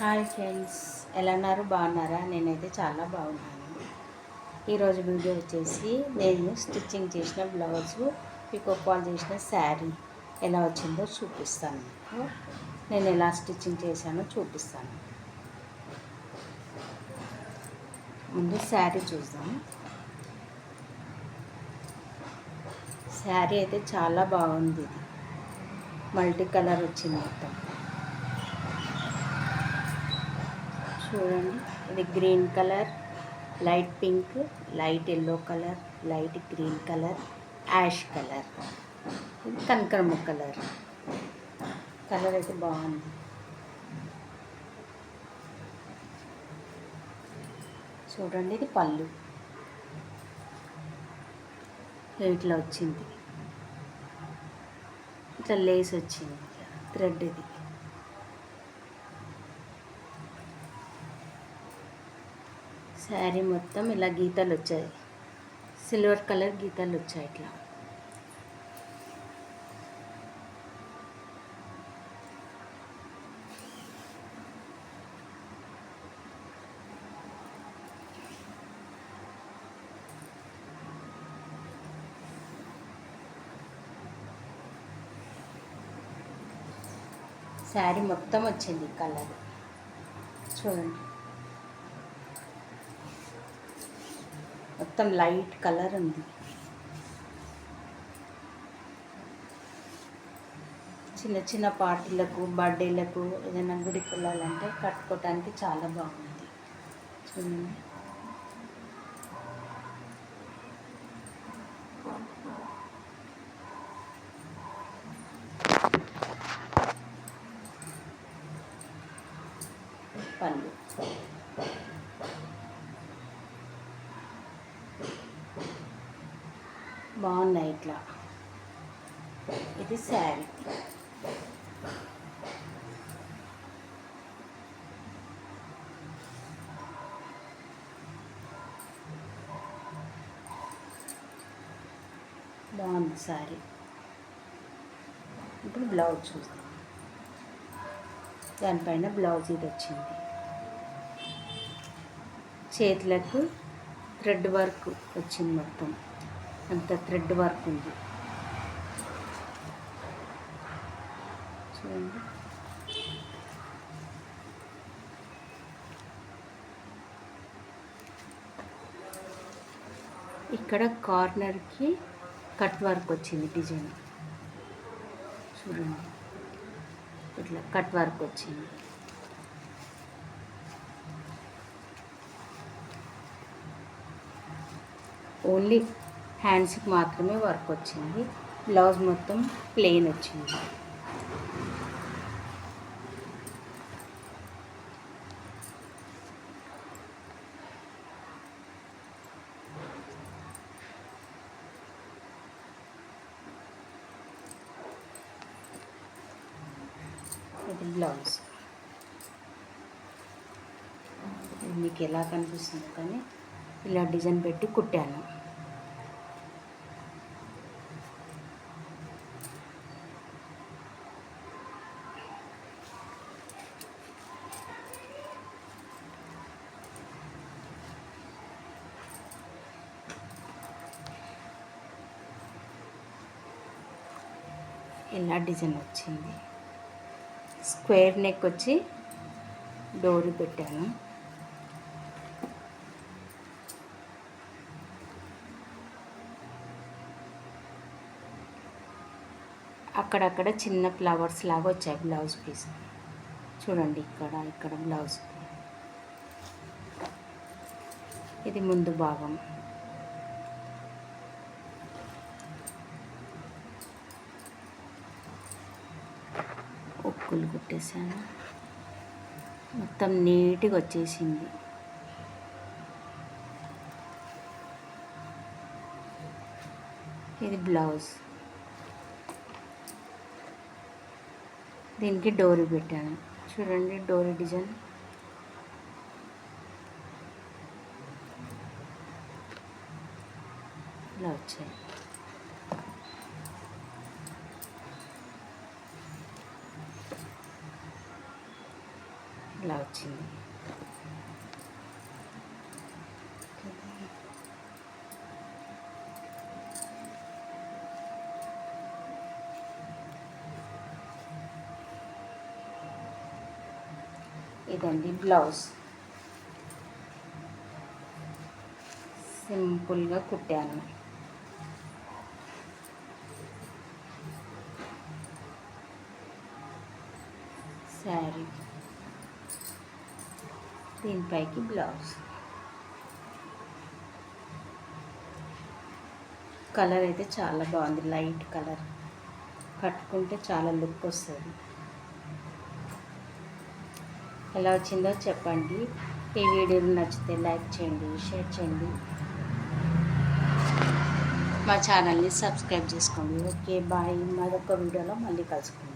Hi friends ఎలా ఉన్నారు? బాగున్నారా? నేనైతే చాలా బాగున్నాను. ఈరోజు వీడియో వచ్చేసి నేను స్టిచ్చింగ్ చేసిన బ్లౌజు పికో కాల్ చేసిన శారీ ఎలా వచ్చిందో చూపిస్తాను మీకు. నేను ఎలా స్టిచ్చింగ్ చేశానో చూపిస్తాను. ముందు శారీ చూద్దాం. శారీ అయితే చాలా బాగుంది. ఇది. మల్టీ కలర్ వచ్చింది మొత్తం. చూడండి. ఇది green colour light pink light yellow colour light green colour ash colour. ఇది కనకరమ్మ కలర్. కలర్ అయితే బాగుంది. చూడండి ఇది పళ్ళు. ఇట్లా వచ్చింది. ఇట్లా లేస్ వచ్చింది. థ్రెడ్ ఇది. శారీ మొత్తం ఇలా గీతలు వచ్చాయి సిల్వర్ కలర్ గీతలు వచ్చాయి ఇట్లా శారీ మొత్తం వచ్చింది కలర్ చూడండి మొత్తం లైట్ కలర్ ఉంది. చిన్న చిన్న పార్టీలకు బర్త్డేలకు ఏదైనా గుడికి వెళ్ళాలంటే కట్టుకోవటానికి చాలా బాగుంది. చూడండి పళ్ళు బాగున్నాయి ఇట్లా. ఇది శారీ. బాగుంది శారీ. ఇప్పుడు బ్లౌజ్ చూద్దాం. దానిపైన బ్లౌజ్ ఇది వచ్చింది. చేతులకు థ్రెడ్ వర్క్ వచ్చింది మొత్తం. అంత థ్రెడ్ వర్క్ ఉంది. చూడండి. ఇక్కడ కార్నర్కి కట్ వర్క్ వచ్చింది డిజైన్. చూడండి. ఇట్లా కట్ వర్క్ వచ్చింది. ఓన్లీ హ్యాండ్స్కి మాత్రమే వర్క్ వచ్చింది. బ్లౌజ్ మొత్తం ప్లెయిన్ వచ్చింది. ఇది బ్లౌజ్ మీకు ఎలా కనిపిస్తుంది కానీ ఇలా డిజైన్ పెట్టి కుట్టాను. ఇలా డిజైన్ వచ్చింది. స్క్వేర్ నెక్ వచ్చి డోరీ పెట్టాను. అక్కడక్కడ చిన్న ఫ్లవర్స్ లాగా వచ్చాయి బ్లౌజ్ పీస్. చూడండి ఇక్కడ ఇక్కడ బ్లౌజ్ ఇది ముందు భాగం. ఒక్కులు కుట్టేసాను మొత్తం నీట్గా వచ్చేసింది. ఇది బ్లౌజ్. దీనికి డోరీ పెట్టాను. చూడండి డోరీ డిజైన్. ఇలా వచ్చాయి. ఇలా వచ్చింది. ఇదండి బ్లౌజ్. సింపుల్గా కుట్టాను. శారీ. దీనిపైకి బ్లౌజ్. కలర్ అయితే చాలా బాగుంది లైట్ కలర్. కట్టుకుంటే చాలా లుక్ వస్తుంది. ఎలా వచ్చిందో చెప్పండి. ఈ వీడియో నచ్చితే లైక్ చేయండి షేర్ చేయండి. మా ఛానల్ని సబ్స్క్రైబ్ చేసుకోండి. Okay bye. మరొక వీడియోలో మళ్ళీ కలుసుకుందాం.